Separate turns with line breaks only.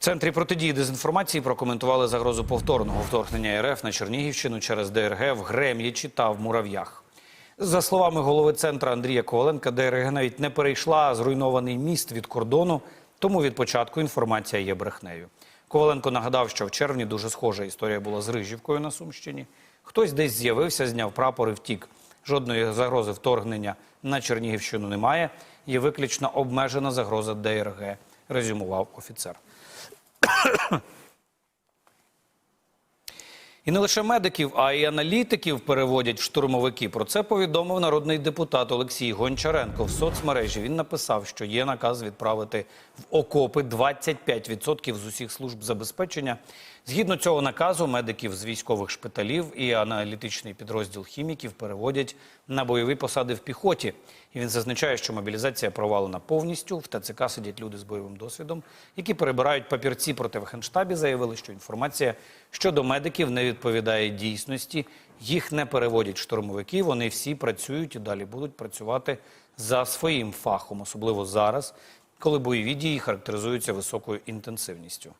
В центрі протидії дезінформації прокоментували загрозу повторного вторгнення РФ на Чернігівщину через ДРГ в Грем'ячі та в Мурав'ях. За словами голови центру Андрія Коваленка, ДРГ навіть не перейшла зруйнований міст від кордону, тому від початку інформація є брехнею. Коваленко нагадав, що в червні дуже схожа історія була з Рижівкою на Сумщині. Хтось десь з'явився, зняв прапор і втік. Жодної загрози вторгнення на Чернігівщину немає. Є виключно обмежена загроза ДРГ, резюмував офіцер. І не лише медиків, а й аналітиків переводять в штурмовики. Про це повідомив народний депутат Олексій Гончаренко в соцмережі. Він написав, що є наказ відправити в окопи 25% з усіх служб забезпечення. Згідно цього наказу, медиків з військових шпиталів і аналітичний підрозділ хіміків переводять на бойові посади в піхоті. І він зазначає, що мобілізація провалена повністю. В ТЦК сидять люди з бойовим досвідом, які перебирають папірці. Проте в Генштабі заявили, що інформація щодо медиків не відповідає дійсності. Їх не переводять штурмовики. Вони всі працюють і далі будуть працювати за своїм фахом, особливо зараз, коли бойові дії характеризуються високою інтенсивністю.